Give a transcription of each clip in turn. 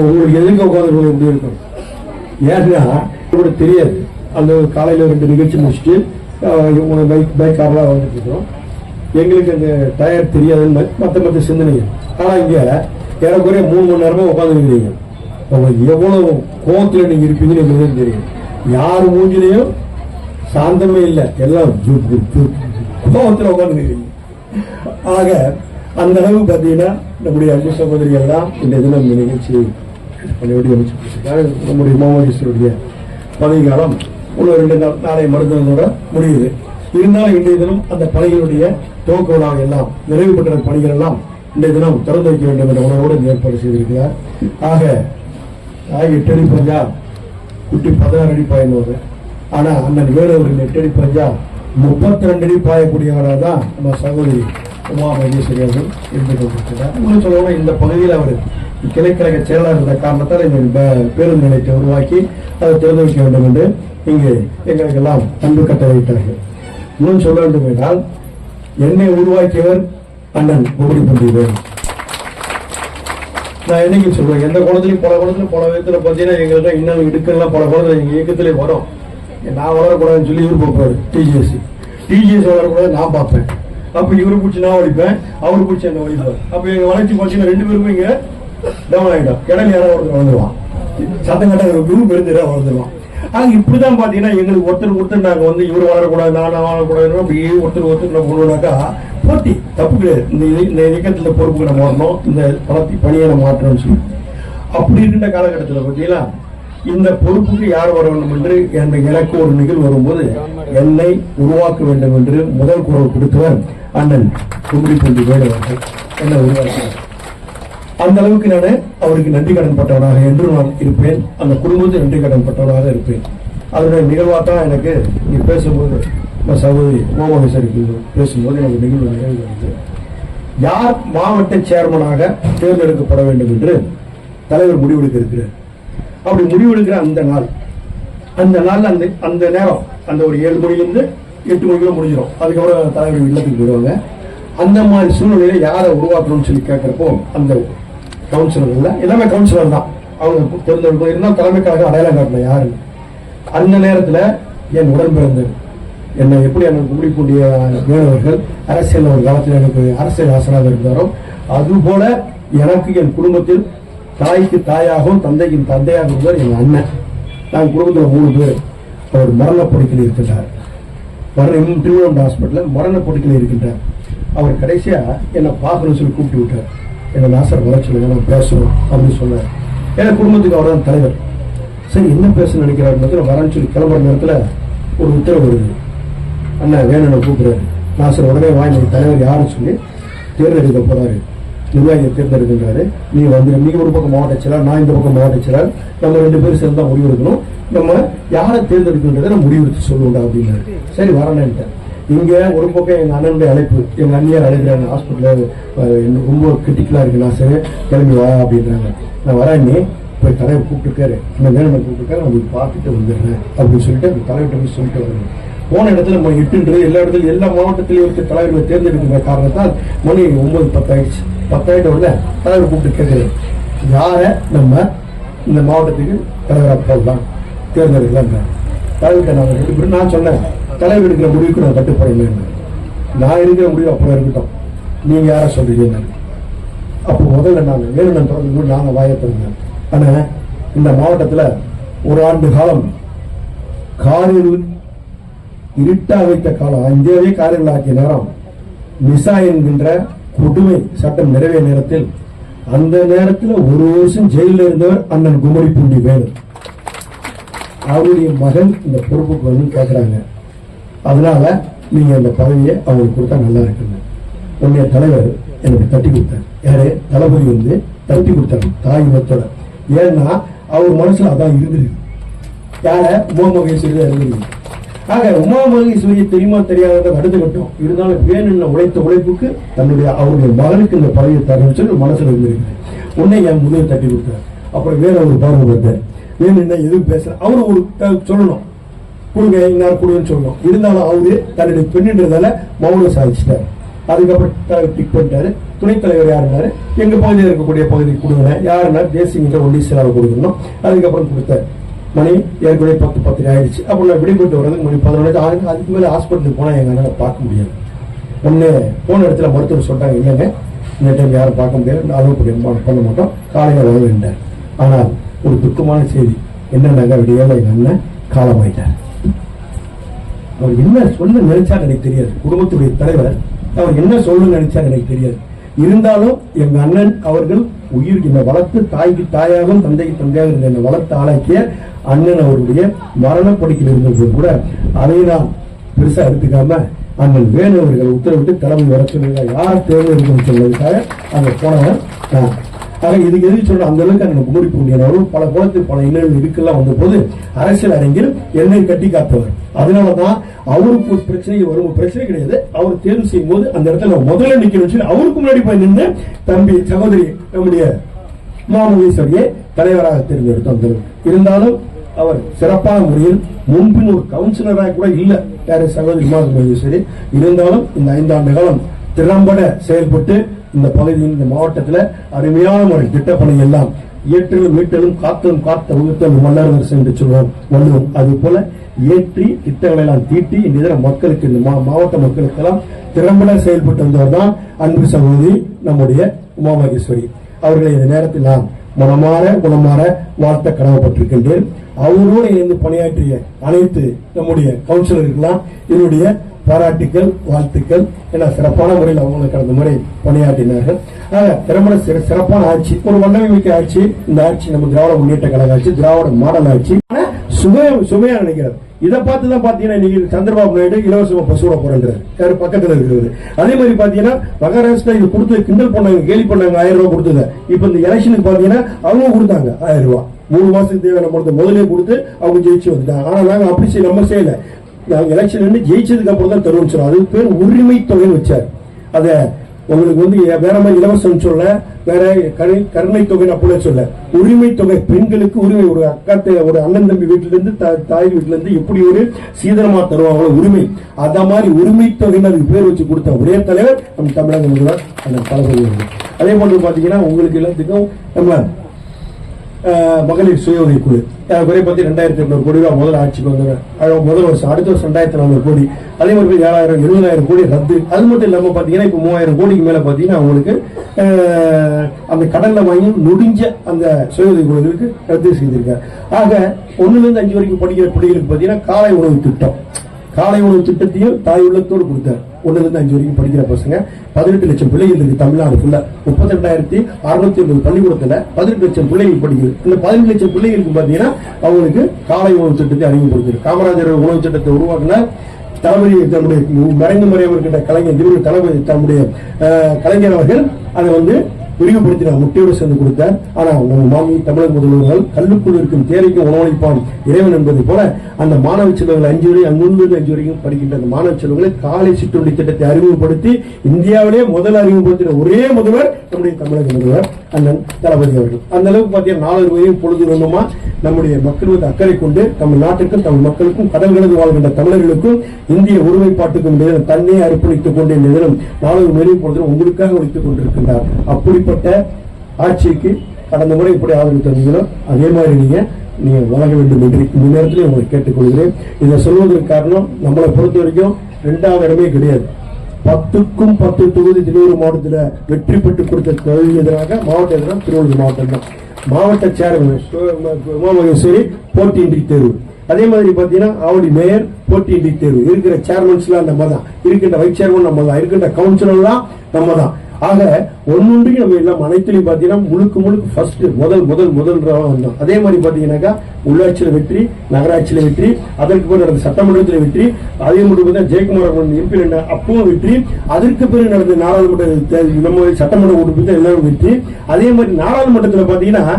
உங்களுக்கு எதுக்கு உட்காந்து எப்படி இருக்கும். ஏன்னா உங்களுக்கு தெரியாது. அந்த காலையில் ரெண்டு நிகழ்ச்சி முடிச்சுட்டு ஆஹ், பைக் பைக் காரெலாம் வந்துட்டு இருக்கோம். எங்களுக்கு அந்த டயர் தெரியாதுன்னு மற்ற மற்ற சிந்தனைகள். ஆனால் இங்கே ஏறக்குறைய மூணு மணி நேரமாக உட்காந்துருக்கிறீங்க. எவ்வளோ எவ்வளவு நீங்கள் இருப்பீங்கன்னு எங்களுக்கு தெரியும். யார் மூஞ்சிலையும் சாந்தமே இல்லை. எல்லாம் கோபத்தில் ஜூப் உட்காந்துருக்கிறீங்க. ஆக அந்த அளவு பார்த்தீங்கன்னா நம்முடைய அன்பு சகோதரிகள்லாம் இந்த தினம் நிகழ்ச்சி பள்ளியோடு பணியோடு அமைச்சிருக்காங்க நம்முடைய மாமோதீஸ்வருடைய பதவி காலம் இன்னும் ரெண்டு நாள் நாளை மருத்துவத்தோட முடியுது. இருந்தாலும் இன்றைய தினம் அந்த பணிகளுடைய துவக்க விழாவை எல்லாம் நிறைவு பெற்ற பணிகள் எல்லாம் இன்றைய தினம் திறந்து வைக்க வேண்டும் என்ற உணவோடு ஏற்பாடு செய்திருக்கிறார். ஆக ஆகிய டெடி பஞ்சா குட்டி பதினாறு அடி பாய்ந்தவர். ஆனால் அண்ணன் வேறவர்கள் டெடி பஞ்சா முப்பத்தி ரெண்டு அடி பாயக்கூடியவராக தான் நம்ம சகோதரி உமா மகேஸ்வரி அவர்கள் இருந்து கொண்டிருக்கிறார். உங்களுக்கு சொல்லணும் இந்த பகுதியில் அவர் கிளைக்கழக செயலாளர் இருந்த காரணத்தால் இந்த பேருந்து நிலையத்தை உருவாக்கி அதை திறந்து வைக்க வேண்டும் என்று இங்கு எங்களுக்கெல்லாம் அன்பு கட்ட வைத்தார்கள் இன்னும் சொல்ல வேண்டும் என்றால் என்னை உருவாக்கியவர் அண்ணன் குபடி பண்டிகை நான் என்னைக்கு சொல்றேன் எந்த குளத்துலயும் பல குளத்துல பல விதத்துல பார்த்தீங்கன்னா எங்கள்கிட்ட இன்னும் இடுக்கெல்லாம் பல குளத்துல எங்க இயக்கத்திலே வரும். நான் வளரக்கூடாதுன்னு சொல்லி இவர் பார்ப்பாரு டிஜிஎஸ் டிஜிஎஸ் வளரக்கூடாது நான் பார்ப்பேன். அப்ப இவரு பிடிச்சி நான் ஒழிப்பேன் அவரு பிடிச்சி என்ன வலிப்பார் அப்ப எங்க வளர்ச்சி பார்த்தீங்கன்னா ரெண்டு பேருமே இங்க டவுன் ஆகிடும் இடம் ஒருத்தர் வந்துடுவான் சத்தம் கட்ட குரு பெருந்திரா வளர்ந்துருவான் ஆக இப்படிதான் பாத்தீங்கன்னா எங்களுக்கு ஒருத்தர் ஒருத்தர் நாங்க வந்து இவர் வளரக்கூடாது நான் வாழக்கூடாதுன்னு அப்படியே ஒருத்தர் ஒருத்தர் நம்ம கொண்டுனாக்கா போட்டி. தப்பு கிடையாது. இந்த இந்த இயக்கத்துல பொறுப்புக்கு நம்ம வரணும். இந்த பணத்தை பணியை நம்ம மாற்றணும்னு சொல்லி. அப்படி இருக்கின்ற காலகட்டத்தில் பார்த்தீங்களா இந்த பொறுப்புக்கு யார் வர வேண்டும் என்று என்ற எனக்கு ஒரு நிகழ்வு வரும்போது என்னை உருவாக்க வேண்டும் என்று முதல் குரல் கொடுத்தவர் அண்ணன் கும்படி பண்டி வேடு என்னை உருவாக்கினார்? அந்த அளவுக்கு நான் அவருக்கு நன்றி கடன் பட்டவனாக என்று நான் இருப்பேன். அந்த குடும்பத்தை நன்றி கடன் இருப்பேன். அதனுடைய நிகழ்வாக தான் எனக்கு நீ பேசும்போது நம்ம சகோதரி உமாமகேஸ்வரிக்கு பேசும்போது எனக்கு நிகழ்வு நிகழ்வு வந்து யார் மாவட்ட சேர்மனாக தேர்ந்தெடுக்கப்பட வேண்டும் என்று தலைவர் முடிவெடுக்க இருக்கிறார். அப்படி முடிவெடுக்கிற அந்த நாள் அந்த நாள் அந்த அந்த நேரம் அந்த ஒரு ஏழு மணிலேருந்து எட்டு மணிக்குள்ள முடிஞ்சிடும் அதுக்கப்புறம் தலைவர் இல்லத்துக்கு போயிடுவாங்க. அந்த மாதிரி சூழ்நிலையை யாரை உருவாக்கணும்னு சொல்லி கேட்குறப்போ அந்த கவுன்சிலர் இல்லை. எல்லாமே கவுன்சிலர் தான். அவங்க தேர்ந்தெடுப்பு இருந்தால் தலைமைக்காக அடையாளம் காட்டல யாரு? அந்த நேரத்தில் என் உடன் பிறந்தது. என்னை எப்படி எனக்கு முடிக்கூடிய வேணவர்கள் அரசியல் ஒரு காலத்தில் எனக்கு அரசியல் ஆசனாக இருந்தாரோ அதுபோல எனக்கு என் குடும்பத்தில் தாய்க்கு தாயாகவும் தந்தைக்கு தந்தையாக இருந்தவர் என் அண்ணன். நான் குடும்பத்தில் மூணு பேர். அவர் மரணப்படுக்கையில் இருக்கின்றார். மரணம் திருவண்ணாமலை ஹாஸ்பிட்டலில் மரண மரணப்படுக்கையில் இருக்கின்றார். அவர் கடைசியாக என்னை பார்க்கணும்னு சொல்லி கூப்பிட்டு விட்டார். எங்கள் நாசர் வளர்ச்சியில் சொல்லுங்க நான் பேசணும் அப்படின்னு சொன்னார். ஏன்னா குடும்பத்துக்கு அவர் தான் தலைவர். சரி என்ன பேச நினைக்கிறாரு வரேன்னு சொல்லி கிளம்புற நேரத்தில் ஒரு உத்தரவு வருது. அண்ணன் வேணும்னு கூப்பிடுறாரு. நாசர் உடனே வாங்கி தலைவர் யாருன்னு சொல்லி தேர்ந்தெடுக்க போகிறாரு நிர்வாகியை தேர்ந்தெடுக்கின்றாரு. நீ வந்து நீங்க ஒரு பக்கம் மாவட்ட செயலர் நான் இந்த பக்கம் மாவட்ட செயலர். நம்ம ரெண்டு பேரும் சேர்ந்து தான் முடிவெடுக்கணும். நம்ம யாரை தேர்ந்தெடுக்கின்றதை நம்ம முடிவெடுத்து சொல்லுவோம்டா அப்படின்னாரு. சரி வரேன்ட்டேன் இங்க ஒரு பக்கம் எங்க அண்ணனுடைய அழைப்பு எங்க அண்ணியார் அழைக்கிறாங்க ஹாஸ்பிட்டல் ரொம்ப கிரிட்டிக்கலா இருக்கு. நான் சரி கிளம்பி வா அப்படின்றாங்க. நான் வரேன் போய் தலைவர் கூப்பிட்டுருக்காரு இந்த வேணும் கூப்பிட்டுருக்காரு அவங்களுக்கு பார்த்துட்டு வந்துடுறேன் அப்படின்னு சொல்லிட்டு அந்த தலைவர்கிட்ட போய் சொல்லிட்டு வரேன் போன இடத்துல நம்ம எட்டுன்றது எல்லா இடத்துலையும் எல்லா மாவட்டத்திலையும் இருக்க தலைவர்களை தேர்ந்தெடுக்கிற காரணத்தால் மணி ஒன்பது பத்தாயிடுச்சு. பத்தாயிட்ட உடனே தலைவர் கூப்பிட்டு கேட்குறேன் யாரை? நம்ம இந்த மாவட்டத்துக்கு தலைவராக போடலாம் தேர்ந்தெடுக்கலாம் தலைவர்கிட்ட நான் ரெண்டு பேரும் நான் சொன்னேன். தலைவர் எடுக்கிற முடிவுக்கு நான் கட்டுப்படையில்லைன்னு நான் இருக்கிற முடிவு அப்புறம் இருக்கட்டும். நீங்கள் யாரை சொல்றீங்க அப்போ முதல்ல நாங்கள் வேணுமென்று தொடர்ந்து நாங்கள் வாயை ஆனால் இந்த மாவட்டத்தில் ஒரு ஆண்டு காலம் காரில் இருட்டா வைத்த காலம். இந்தியாவே காரில் ஆக்கிய நேரம் மிசா என்கின்ற கொடுமை சட்டம் நிறைவே நேரத்தில் அந்த நேரத்தில் ஒரு வருஷம் ஜெயிலில் இருந்தவர் அண்ணன் குமரி பூண்டி வேணும் அவருடைய மகன் இந்த பொறுப்புக்கு வந்து கேட்குறாங்க அதனால நீங்க அந்த பதவியை அவங்களுக்கு கொடுத்தா நல்லா இருக்குங்க உன்னைய தலைவர் எனக்கு தட்டி கொடுத்தார். யாரு? தளபதி வந்து தட்டி கொடுத்தாரு. தாய் மத்தோட ஏன்னா அவர் மனசுல அதான் இருந்திருக்கு யார? உமா மகேஸ்வரி தான் இருந்திருக்கு ஆக உமா மகேஸ்வரி தெரியுமா தெரியாத அடுத்து கட்டும் இருந்தாலும் வேணும்னு உழைத்த உழைப்புக்கு தன்னுடைய அவருடைய மகனுக்கு இந்த பதவியை தரணும்னு சொல்லி மனசுல இருந்திருக்கு உன்னை என் முதல் தட்டி கொடுத்தார். அப்புறம் வேற ஒரு பார்வை பார்த்தார் வேணும்னா எதுவும் பேசல அவரு ஒரு சொல்லணும். கொடுங்க இன்னார் கொடுங்கன்னு சொல்லணும் இருந்தாலும் அவரு தன்னுடைய பெண்ணுன்றதால மௌனம் சாதிச்சிட்டார். அதுக்கப்புறம் டிக் பண்ணிட்டாரு. துணைத் தலைவர் யாருனாரு எங்க பகுதியில் இருக்கக்கூடிய பகுதிக்கு கொடுங்க யாருன்னா தேசிய ஒன்றிய கொடுக்கணும். அதுக்கப்புறம் கொடுத்தாரு. மணி ஏற்கனவே பத்து பத்து ஆயிடுச்சு. அப்போ நான் விடுபட்டு வர்றதுக்கு மணி பதினொன்று. ஆகுது அதுக்கு மேலே ஹாஸ்பிட்டலுக்கு போனால் எங்க பார்க்க முடியாது. ஒன்று போன இடத்துல மருத்துவர் சொல்லிட்டாங்க இல்லைங்க இந்த டைம் யாரும் பார்க்க முடியாது. அளவுக்கு பண்ண மாட்டோம் காலையில் வர வேண்டார் ஆனால் ஒரு துக்கமான செய்தி. என்னன்னாங்க விடியால எங்கள் அண்ணன் காலமாயிட்டார். அவர் என்ன சொல்ல நினைச்சா எனக்கு தெரியாது. குடும்பத்துடைய தலைவர் அவர் என்ன சொல்ல நினைச்சா எனக்கு தெரியாது. இருந்தாலும் எங்க அண்ணன் அவர்கள் உயிர் என்னை வளர்த்து தாய்க்கு தாயாகவும் தந்தைக்கு தந்தையாக என்னை வளர்த்து ஆளாக்கிய அண்ணன் அவருடைய மரணப்படுக்கையில் இருந்தது கூட அதை நான் பெருசா எடுத்துக்காம அண்ணன் வேணு அவர்கள் உத்தரவிட்டு தலைமை வர யார் தேவை இருக்குன்னு சொல்வதற்காக அங்க போனவர் நான். ஆக இதுக்கு எது சொல்ற அந்த அளவுக்கு அங்க குமரிப்பு முடியாதவரும் பல குளத்தில் பல இன்னல்கள் இதுக்கெல்லாம் வந்த போது அரசியல் அரங்கில் என்னை கட்டி காத்தவர் அதனாலதான் அவருக்கு ஒரு பிரச்சனை வரும். ஒரு பிரச்சனை கிடையாது. அவர் தேர்வு செய்யும் போது அந்த இடத்துல முதல்ல நிக்கணும்னு சொல்லி அவருக்கு முன்னாடி போய் நின்று தம்பி சகோதரி நம்முடைய மாமகேஸ்வரியை தலைவராக தேர்ந்தெடுத்தோம் இருந்தாலும் அவர் சிறப்பான முறையில் முன்பின் ஒரு கவுன்சிலராக கூட இல்லை. யாரு? சகோதரி மாதமகேஸ்வரி இருந்தாலும் இந்த ஐந்தாண்டு காலம் திறம்பட செயல்பட்டு இந்த பகுதியில் இந்த மாவட்டத்தில் அருமையான முறை திட்டப்பணி எல்லாம் ஏற்றலும் மீட்டலும் காத்தலும் காத்த வகுத்தலும் மன்னர் என்று சொல்வோம். வள்ளுவோம் அது போல ஏற்றி திட்டங்களை எல்லாம் தீட்டி இந்த மக்களுக்கு இந்த மாவட்ட மக்களுக்கெல்லாம் திறம்பட செயல்பட்டு வந்தவர் தான் அன்பு சகோதரி நம்முடைய உமாமகேஸ்வரி. அவர்களை இந்த நேரத்தில் நான் மனமாற குணமாற வாழ்த்த கடமைப்பட்டிருக்கின்றேன். அவரோடு இணைந்து பணியாற்றிய அனைத்து நம்முடைய கவுன்சிலருக்கெல்லாம் என்னுடைய பாராட்டுக்கள் வாழ்த்துக்கள் என சிறப்பான முறையில் அவங்களை கடந்த முறை பணியாற்றினார்கள். ஆக திறம்பட சிற- சிறப்பான ஆட்சி ஒரு வல்லமை மிக்க ஆட்சி. இந்த ஆட்சி நம்ம திராவிட முன்னேற்ற கழக ஆட்சி திராவிட மாடல் ஆட்சி. சுமையா சுமையா நினைக்கிறார். இதை பார்த்து தான் பாத்தீங்கன்னா இன்னைக்கு சந்திரபாபு நாயுடு இலவச பசுவோட விட போறேன்றாரு. யாரு பக்கத்துல இருக்கிறது அதே மாதிரி பாத்தீங்கன்னா மகாராஷ்டிரா இது கொடுத்து கிண்டல் பண்ணாங்க கேலி பண்ணாங்க ஆயிரம் ரூபாய் கொடுத்தது. இப்ப இந்த எலெக்ஷனுக்கு பாத்தீங்கன்னா அவங்க கொடுத்தாங்க ஆயிரம் ரூபாய். மூணு மாசத்துக்கு தேவையான பணத்தை முதலே கொடுத்து அவங்க ஜெயிச்சு வந்துட்டாங்க. ஆனா நாங்க அப்படி செய்ய நம்ம செய்யல. எலெக்ஷன் நின்று ஜெயிச்சதுக்கு அப்புறம் தான் தருவோம் சொல்லுவோம் அது பேர் உரிமை தொகைன்னு வச்சார். அதை உங்களுக்கு வந்து வேற மாதிரி இலவசம் சொல்ல வேற கரு- கருணை தொகை அப்படியே சொல்ல உரிமை தொகை பெண்களுக்கு உரிமை ஒரு அக்கா ஒரு அண்ணன் தம்பி வீட்டிலேருந்து தா- தாய் வீட்டிலேருந்து எப்படி ஒரு சீதனமா தருவாங்களோ உரிமை. அத மாதிரி உரிமை தொகைன்னு அதுக்கு பேர் வச்சு கொடுத்த ஒரே தலைவர் நம்ம தமிழக முதல்வர் அந்த தலைவர் அதே போன்று பார்த்தீங்கன்னா உங்களுக்கு எல்லாத்துக்கும் நம்ம மகளிர் சுய உதவி குழு குறை பத்தி ரெண்டாயிரத்தி எண்ணூறு கோடி ரூபாய் முதல் ஆட்சிக்கு வந்தாங்க முதல் வருஷம் அடுத்த வருஷம் ரெண்டாயிரத்தி நானூறு கோடி. அதே மாதிரி ஏழாயிரம் எழுபதாயிரம் கோடி ரத்து. அது மட்டும் இல்லாம பாத்தீங்கன்னா இப்ப மூவாயிரம் கோடிக்கு மேல பாத்தீங்கன்னா அவங்களுக்கு அந்த கடன்ல வாங்கி முடிஞ்ச அந்த சுய உதவி குழுக்களுக்கு ரத்து செய்திருக்காங்க. ஆக ஒண்ணுல இருந்து அஞ்சு வரைக்கும் படிக்கிற பிள்ளைகளுக்கு பாத்தீங்கன்னா காலை உணவு திட்டம். காலை உணவு திட்டத்தையும் தாய் உள்ளத்தோடு கொடுத்தார். ஒண்ணுல இருந்து அஞ்சு வரைக்கும் படிக்கிற பசங்க பதினெட்டு லட்சம் பிள்ளைகள் இருக்கு தமிழ்நாடு ஃபுல்லா முப்பத்தி ரெண்டாயிரத்தி அறுநூத்தி ஒன்பது பள்ளிக்கூடத்துல பதினெட்டு லட்சம் பிள்ளைகள் படிக்குது. இந்த பதினெட்டு லட்சம் பிள்ளைகளுக்கு பாத்தீங்கன்னா அவங்களுக்கு காலை உணவு திட்டத்தை அறிமுகப்படுத்திரு காமராஜர் உணவு திட்டத்தை உருவாக்கின தளபதி தன்னுடைய மறைந்த முறை அவர்கிட்ட கலைஞர் திரு தளபதி தன்னுடைய கலைஞர் அவர்கள் அதை வந்து விரிவுபடுத்தினார் முட்டையோடு சேர்ந்து கொடுத்தார் ஆனால் நம்ம மாமி தமிழக முதல்வர்கள் கல்லுக்குள் இருக்கும் தேரைக்கும் உணவளிப்பான் இறைவன் என்பது போல அந்த மாணவ செல்வங்கள் அஞ்சு வரை அங்குள்ள அஞ்சு வரைக்கும் படிக்கின்ற அந்த மாணவ செல்வங்களை காலை சிற்றுண்டி திட்டத்தை அறிமுகப்படுத்தி இந்தியாவிலே முதல் அறிமுகப்படுத்தின ஒரே முதல்வர் நம்முடைய தமிழக முதல்வர் அண்ணன் தளபதி அவர்கள். அந்த அளவுக்கு பார்த்தீங்கன்னா நாலு வரையும் பொழுது வந்தோமா நம்முடைய மக்கள் மீது அக்கறை கொண்டு தமிழ் நாட்டுக்கும் தமிழ் மக்களுக்கும் கடல் கடந்து வாழ்கின்ற தமிழர்களுக்கும் இந்திய ஒருமைப்பாட்டுக்கும் தன்னை அர்ப்பணித்துக் கொண்டு இந்த தினம் நாலு மேலும் பொழுது உங்களுக்காக வைத்துக் கொண்டிருக்கின்றார். அப்படி இப்படிப்பட்ட ஆட்சிக்கு கடந்த முறை இப்படி ஆதரவு தந்தீங்களோ அதே மாதிரி நீங்கள் நீங்கள் வழங்க வேண்டும் என்று இந்த நேரத்தில் உங்களை கேட்டுக்கொள்கிறேன். இதை சொல்வதற்கு காரணம் நம்மளை பொறுத்த வரைக்கும் ரெண்டாவது இடமே கிடையாது. பத்துக்கும் பத்து தொகுதி திருவள்ளூர் மாவட்டத்தில் வெற்றி பெற்று கொடுத்த தொழில் எதிராக மாவட்ட எதிராக திருவள்ளூர் மாவட்டம் தான். மாவட்ட சேர்மன் சரி போட்டியின்றி தேர்வு. அதே மாதிரி பார்த்தீங்கன்னா ஆவடி மேயர் போட்டியின்றி தேர்வு. இருக்கிற சேர்மன்ஸ்லாம் நம்ம தான். இருக்கின்ற வைஸ் சேர்மன் நம்ம தான். இருக்கின்ற கவுன்சிலர்லாம் நம்ம தான். ஆக ஒன்னொன்றையும் நம்ம எல்லாம் அனைத்துலையும் பார்த்தீங்கன்னா முழுக்க முழுக்க ஃபர்ஸ்ட் முதல் முதல் முதல் ரகம் வந்தோம் அதே மாதிரி பார்த்தீங்கன்னாக்கா உள்ளாட்சியில் வெற்றி நகராட்சியில வெற்றி அதற்கு பிறகு நடந்த சட்டமன்றத்தில் வெற்றி அதே மட்டும் பார்த்தா ஜெயக்குமார் எம்பி அப்பவும் வெற்றி அதற்கு பிறகு நடந்த நாடாளுமன்ற நம்ம சட்டமன்ற உறுப்பினர் எல்லாரும் வெற்றி. அதே மாதிரி நாடாளுமன்றத்தில் பாத்தீங்கன்னா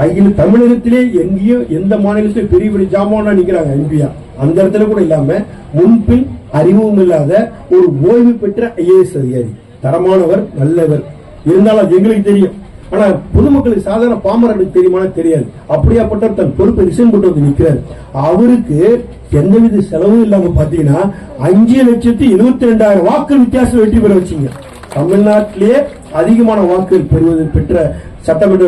அகில தமிழகத்திலே எங்கேயும் எந்த மாநிலத்திலும் பெரிய பெரிய ஜாமானா நிக்கிறாங்க எம்பியா அந்த இடத்துல கூட இல்லாம முன்பின் அறிவும் இல்லாத ஒரு ஓய்வு பெற்ற ஐஏஎஸ் அதிகாரி. தரமானவர் நல்லவர். இருந்தாலும் அது எங்களுக்கு தெரியும். ஆனா பொதுமக்களுக்கு சாதாரண பாமரர்களுக்கு தெரியுமான தெரியாது. அப்படியாப்பட்ட தன் பொறுப்பை ரிசைன் போட்டு வந்து நிக்கிறார் அவருக்கு எந்தவித செலவும் இல்லாம பாத்தீங்கன்னா அஞ்சு லட்சத்தி எழுபத்தி ரெண்டாயிரம் வாக்கு வித்தியாசம் வெற்றி பெற வச்சீங்க. தமிழ்நாட்டிலேயே அதிகமான வாக்குகள் பெறுவது பெற்ற சட்டமன்ற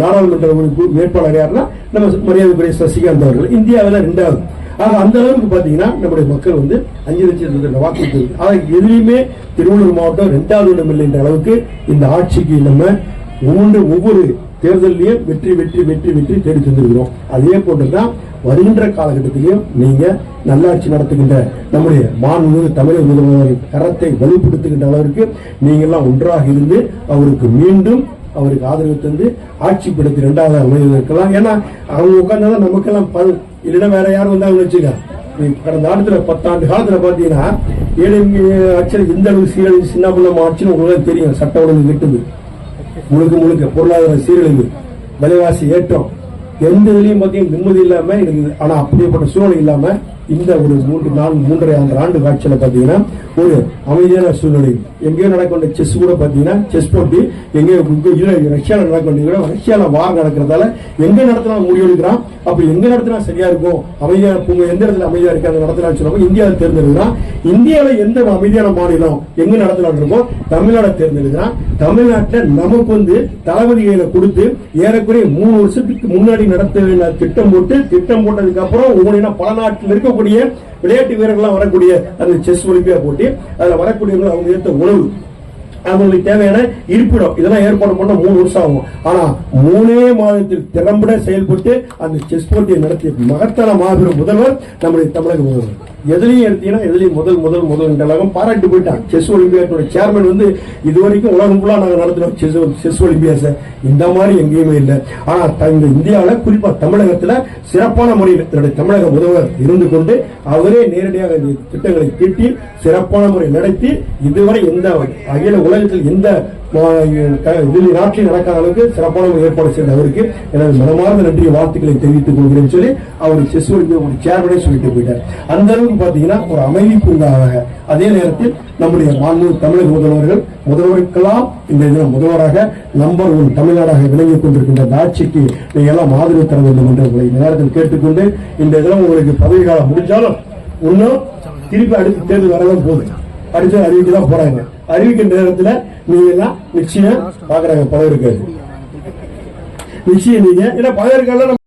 நாடாளுமன்ற வேட்பாளர் யாருன்னா நம்ம மரியாதைக்குரிய சசிகாந்த் அவர்கள். இந்தியாவில் ரெண்டாவது. ஆக அந்த அளவுக்கு பாத்தீங்கன்னா நம்முடைய மக்கள் வந்து அஞ்சு லட்சம் வாக்கு ஆக எதுலையுமே திருவள்ளூர் மாவட்டம் ரெண்டாவது இடம் இல்லை என்ற அளவுக்கு இந்த ஆட்சிக்கு நம்ம ஒவ்வொன்று ஒவ்வொரு தேர்தலையும் வெற்றி வெற்றி வெற்றி வெற்றி தேடி தந்திருக்கிறோம். அதே போன்றுதான் வருகின்ற காலகட்டத்திலையும் நீங்க நல்லாட்சி நடத்துகின்ற நம்முடைய மாண்புமிகு தமிழக முதல்வர் கரத்தை வலுப்படுத்துகின்ற அளவிற்கு நீங்க எல்லாம் ஒன்றாக இருந்து அவருக்கு மீண்டும் அவருக்கு ஆதரவு தந்து ஆட்சி படுத்தி இரண்டாவது அமைந்திருக்கலாம் ஏன்னா அவங்க உட்கார்ந்தாதான் நமக்கெல்லாம் பல். இல்லைன்னா வேற யாரும் வந்தாங்கன்னு வச்சுக்க கடந்த ஆண்டுல பத்தாண்டு காலத்துல பாத்தீங்கன்னா ஏழை ஆட்சியில் இந்த அளவு சீரழிவு சின்ன பிள்ளை ஆட்சின்னு உங்களுக்கு தெரியும் சட்ட ஒழுங்கு கிட்டுது. முழுக்க முழுக்க பொருளாதார சீரழிவு விலைவாசி ஏற்றம். எந்த இதுலையும் பார்த்தீங்கன்னா நிம்மதி இல்லாம இருக்குது. ஆனா அப்படிப்பட்ட சூழ்நிலை இல்லாம இந்த ஒரு மூன்று நான்கு மூன்றரை ஆண்டு ஆண்டு காட்சியில பாத்தீங்கன்னா ஒரு அமைதியான சூழ்நிலை. எங்கேயோ நடக்கொண்ட செஸ் கூட பாத்தீங்கன்னா செஸ் போட்டி எங்கேயோ ரஷ்யாவில் நடக்கொண்டு கூட ரஷ்யாவில் ரஷ்யால வார் நடக்கிறதால எங்க நடத்தினா முடிவெடுக்கிறான் அப்படி எங்க நடத்தினா சரியா இருக்கும்? அமைதியான பூங்கா எந்த இடத்துல அமைதியாக இருக்கு? அந்த நடத்தினா சொல்லாம இந்தியாவை தேர்ந்தெடுக்கிறான். இந்தியாவில எந்த அமைதியான மாநிலம் எங்க நடத்தலாம் இருக்கோ தமிழ்நாடை தேர்ந்தெடுக்கிறான். தமிழ்நாட்டில் நமக்கு வந்து தளபதி கையில் கொடுத்து ஏறக்குறைய மூணு வருஷத்துக்கு முன்னாடி நடத்த திட்டம் போட்டு திட்டம் போட்டதுக்கு அப்புறம் ஒவ்வொன்றா பல நாட்டில் இருக்கக்கூடிய விளையாட்டு வீரர்கள்லாம் வரக்கூடிய அந்த செஸ் ஒலிம்பியா போட்டி அதுல வரக்கூடியவர்கள் அவங்க ஏற்ற உணவு. அவங்களுக்கு தேவையான இருப்பிடம். இதெல்லாம் ஏற்பாடு பண்ண மூணு வருஷம் ஆகும். ஆனா மூணே மாதத்தில் திறம்பட செயல்பட்டு அந்த செஸ் போட்டியை நடத்திய மகத்தான மாபெரும் முதல்வர் நம்முடைய தமிழக முதல்வர். எதுலையும் எடுத்தீங்கன்னா எதுலையும் முதல் முதல் முதல் என்ற அளவுக்கு பாராட்டு போயிட்டான் செஸ் ஒலிம்பியாட்டோட சேர்மன் வந்து இது வரைக்கும் உலகம் ஃபுல்லாக நாங்கள் நடத்தினோம். செஸ் செஸ் ஒலிம்பியாஸ இந்த மாதிரி எங்கேயுமே இல்லை. ஆனா இந்த இந்தியாவில் குறிப்பாக தமிழகத்துல சிறப்பான முறையில் தன்னுடைய தமிழக முதல்வர் இருந்து கொண்டு அவரே நேரடியாக இந்த திட்டங்களை தீட்டி சிறப்பான முறை நடத்தி இதுவரை எந்த அகில உலகத்தில் எந்த மா- நாட்டில் நடக்காத அளவுக்கு சிறப்பான ஏற்பாடு செய்த அவருக்கு எனது மனமார்ந்த நன்றிய வாழ்த்துக்களை தெரிவித்துக் கொள்கிறேன் சொல்லி அவர் செஸ் ஒரு சேர்மனே சொல்லிட்டு போயிட்டார். அந்த அளவுக்கு பாத்தீங்கன்னா ஒரு அமைதி பூங்காவாக அதே நேரத்தில் நம்முடைய மாநில தமிழக முதல்வர்கள் முதல்வருக்கெல்லாம் இந்த தினம் முதல்வராக நம்பர் ஒன் தமிழ்நாடாக விளங்கிக் கொண்டிருக்கின்ற இந்த ஆட்சிக்கு நீங்க எல்லாம் ஆதரவு தர வேண்டும் என்று உங்களை இந்த நேரத்தில் கேட்டுக்கொண்டு இந்த தினம் உங்களுக்கு பதவி காலம் முடிஞ்சாலும் இன்னும் திருப்பி அடுத்து தேர்தல் வரதான் போகுது. அடுத்து அறிவிக்க தான் போறாங்க. அறிவிக்கின்ற நேரத்தில் நீங்க எல்லாம் நிச்சயம் பாக்குறாங்க பதவி இருக்காது நிச்சயம் நீங்க. ஏன்னா பதவி இருக்கால